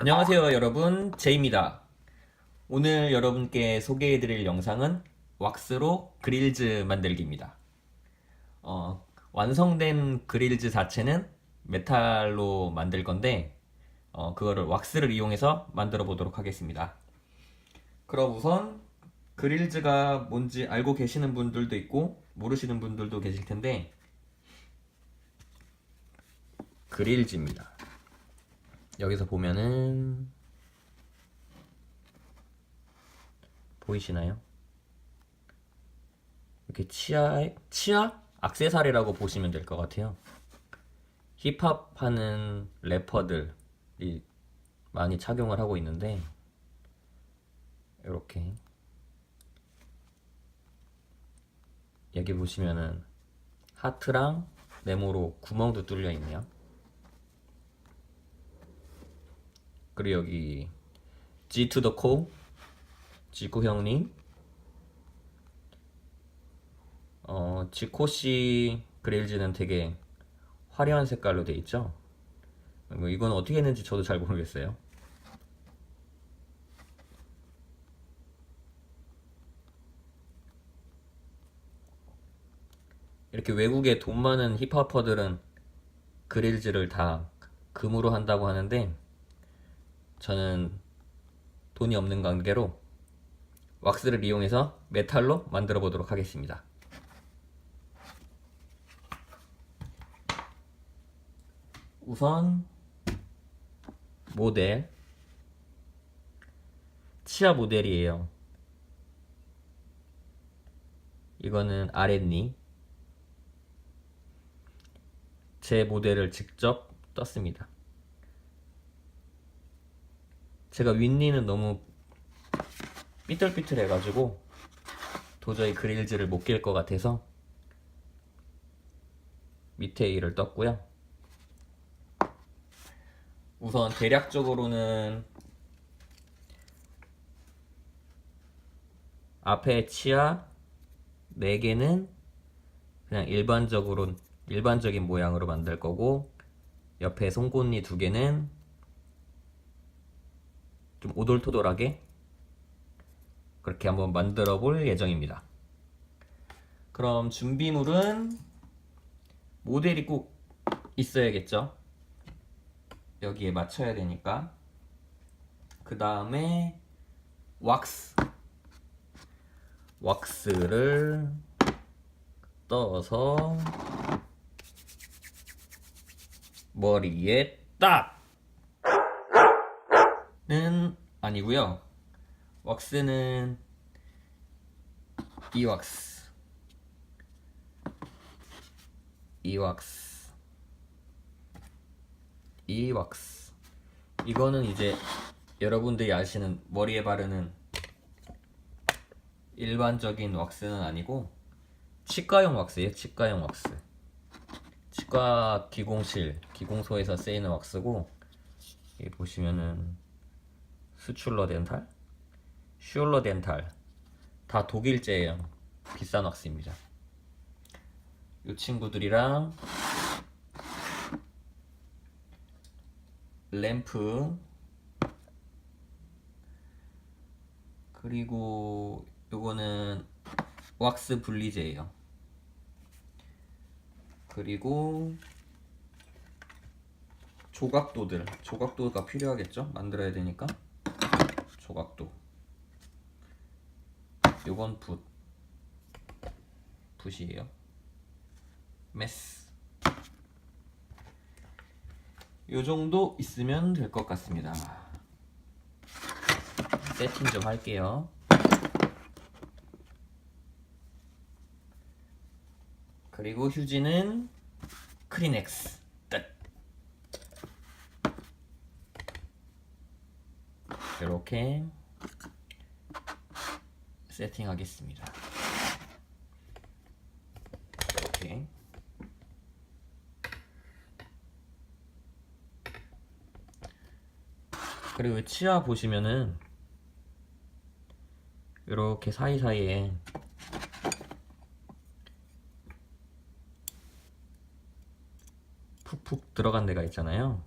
안녕하세요 여러분. 제이입니다. 오늘 여러분께 소개해드릴 영상은 왁스로 그릴즈 만들기입니다. 어, 완성된 그릴즈 자체는 메탈로 만들 건데 어, 그거를 왁스를 이용해서 만들어 보도록 하겠습니다. 그럼 우선 그릴즈가 뭔지 알고 계시는 분들도 있고 모르시는 분들도 계실 텐데 그릴즈입니다 여기서 보면은 보이시나요? 이렇게 치아 치아 악세사리라고 보시면 될 것 같아요. 힙합 하는 래퍼들이 많이 착용을 하고 있는데 이렇게 여기 보시면은 하트랑 네모로 구멍도 뚫려 있네요. 그리고 여기 G to the co 지코 형님 어 지코 씨 그릴즈는 되게 화려한 색깔로 돼 있죠. 뭐 이건 어떻게 했는지 저도 잘 모르겠어요. 이렇게 외국에 돈 많은 힙합퍼들은 그릴즈를 다 금으로 한다고 하는데 저는 돈이 없는 관계로 왁스를 이용해서 메탈로 만들어 보도록 하겠습니다. 우선 모델 치아 모델이에요. 이거는 아랫니 제 모델을 직접 떴습니다. 제가 윗니는 너무 삐뚤삐뚤해가지고 도저히 그릴즈를 못 낄 것 같아서 밑에 이를 떴고요. 우선 대략적으로는 앞에 치아 4개는 그냥 일반적으로 일반적인 모양으로 만들 거고 옆에 송곳니 2개는 좀 오돌토돌하게 그렇게 한번 만들어 볼 예정입니다. 그럼 준비물은 모델이 꼭 있어야겠죠? 여기에 맞춰야 되니까. 그 다음에 왁스. 왁스를 떠서 머리에 딱! 는 아니고요. 왁스는 이 왁스, 이 왁스, 이 왁스. 이거는 이제 여러분들이 아시는 머리에 바르는 일반적인 왁스는 아니고 치과용 왁스예요. 치과용 왁스. 치과 기공실, 기공소에서 쓰이는 왁스고 여기 보시면은 수출러 덴탈, 슈얼러 덴탈 다 독일제예요. 비싼 왁스입니다. 이 친구들이랑 램프 그리고 요거는 왁스 분리제예요. 그리고 조각도들 조각도가 필요하겠죠? 만들어야 되니까 조각도. 요건 붓. 붓이에요. 메스. 요 정도 있으면 될 것 같습니다. 세팅 좀 할게요. 그리고 휴지는 크리넥스 끝 이렇게 세팅하겠습니다. 이렇게 그리고 치아 보시면은 이렇게 사이사이에 푹푹 들어간 데가 있잖아요.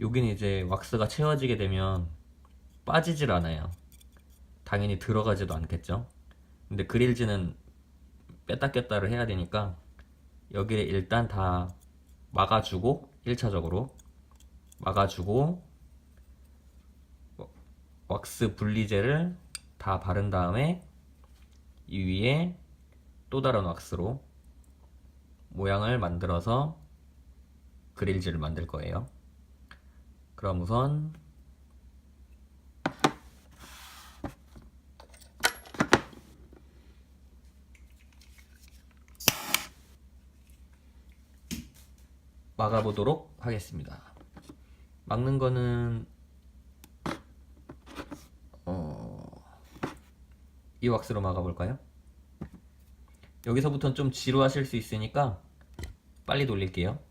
여기는 이제 왁스가 채워지게 되면 빠지질 않아요. 당연히 들어가지도 않겠죠. 근데 그릴즈는 뺐다 꼈다를 해야 되니까 여기를 일단 다 막아주고 1차적으로 막아주고 왁스 분리제를 다 바른 다음에 이 위에 또 다른 왁스로 모양을 만들어서 그릴즈를 만들 거예요. 그럼 우선 막아보도록 하겠습니다. 막는 거는 어... 이 왁스로 막아볼까요? 여기서부터는 좀 지루하실 수 있으니까 빨리 돌릴게요.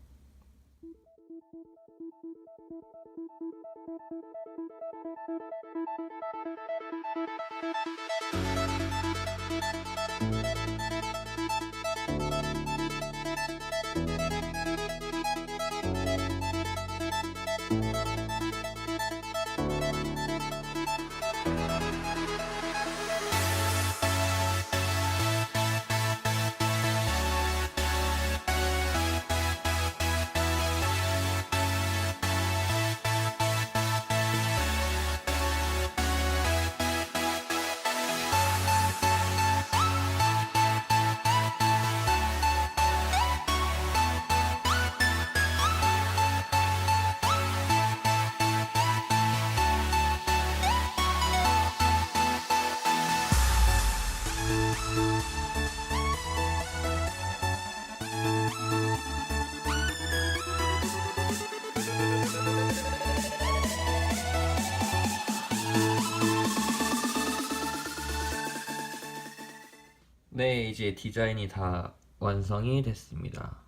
네, 이제 디자인이 다 완성이 됐습니다.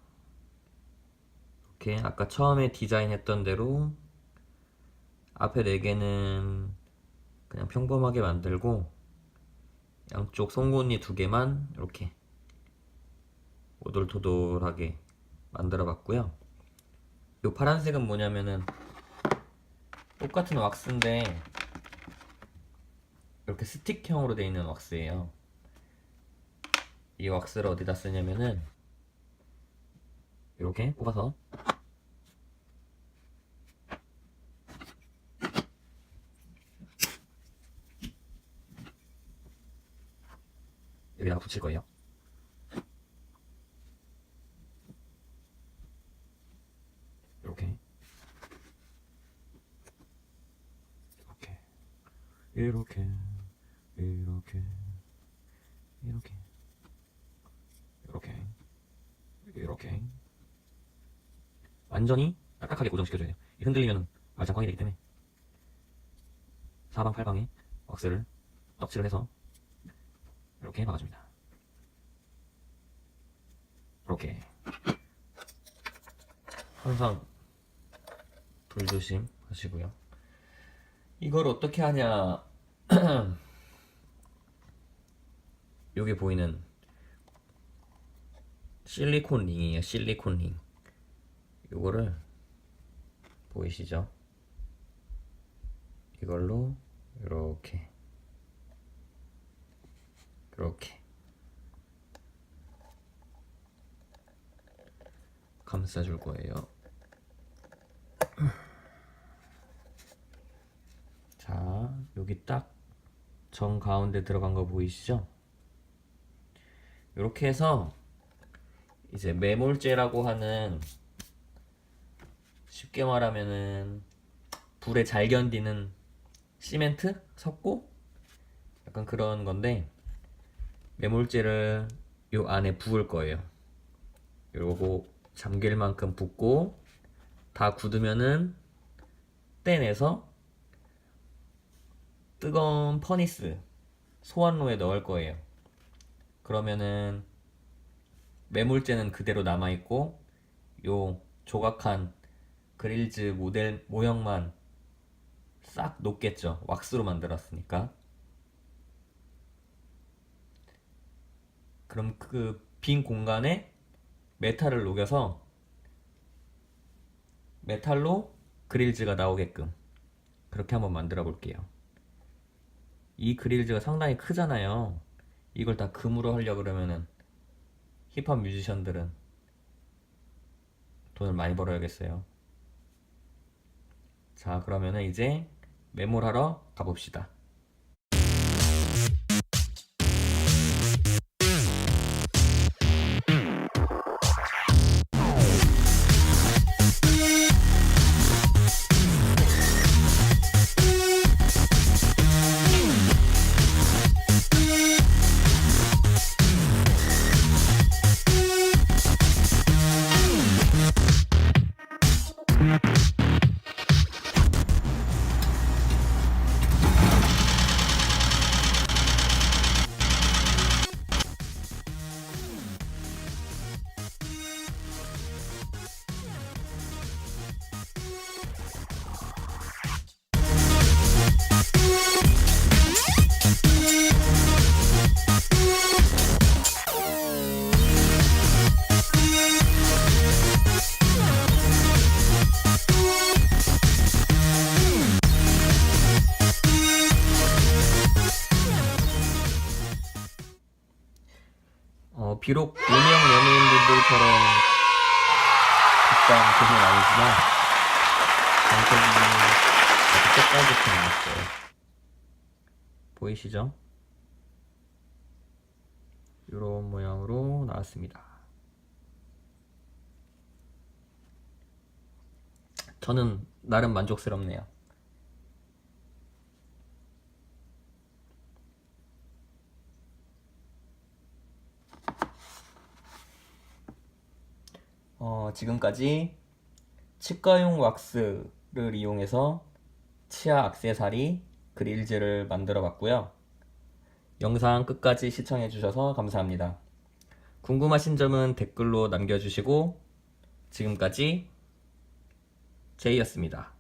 이렇게 아까 처음에 디자인했던 대로 앞에 네 개는 그냥 평범하게 만들고 양쪽 송곳니 두 개만 이렇게 오돌토돌하게 만들어 봤고요. 이 파란색은 뭐냐면은 똑같은 왁스인데 이렇게 스틱형으로 되어 있는 왁스예요. 이 왁스를 어디다 쓰냐면은 이렇게 뽑아서 여기다가 붙일 거예요. 이렇게 이렇게 이렇게 이렇게 이렇게 이렇게 완전히 딱딱하게 고정시켜줘야 돼요. 이 흔들리면 말짱꽝이 되기 때문에 사방 팔방에 왁스를 떡칠을 해서 이렇게 막아줍니다. 이렇게 항상 불조심 하시고요. 이걸 어떻게 하냐? 여기 보이는 실리콘 링이에요. 실리콘 링. 요거를 보이시죠? 이걸로 이렇게 이렇게 감싸줄 거예요. 자, 여기 딱 정 가운데 들어간 거 보이시죠? 이렇게 해서 이제 매몰제라고 하는 쉽게 말하면은 불에 잘 견디는 시멘트 섞고 약간 그런 건데 매몰제를 요 안에 부을 거예요. 요거 잠길 만큼 붓고 다 굳으면은 떼내서 뜨거운 퍼니스 소환로에 넣을 거예요. 그러면은 매몰제는 그대로 남아 있고 요 조각한 그릴즈 모델 모형만 싹 녹겠죠. 왁스로 만들었으니까. 그럼 그 빈 공간에 메탈을 녹여서 메탈로 그릴즈가 나오게끔 그렇게 한번 만들어 볼게요. 이 그릴즈가 상당히 크잖아요. 이걸 다 금으로 하려 그러면은 힙합 뮤지션들은 돈을 많이 벌어야겠어요. 자, 그러면은 이제 메모하러 가봅시다. 비록 유명 연예인분들처럼 비싼 금은 아니지만 아주 색깔부터 나왔어요. 보이시죠? 이런 모양으로 나왔습니다. 저는 나름 만족스럽네요. 어, 지금까지 치과용 왁스를 이용해서 치아 액세서리 그릴즈를 만들어 봤고요. 영상 끝까지 시청해 주셔서 감사합니다. 궁금하신 점은 댓글로 남겨주시고 지금까지 제이였습니다.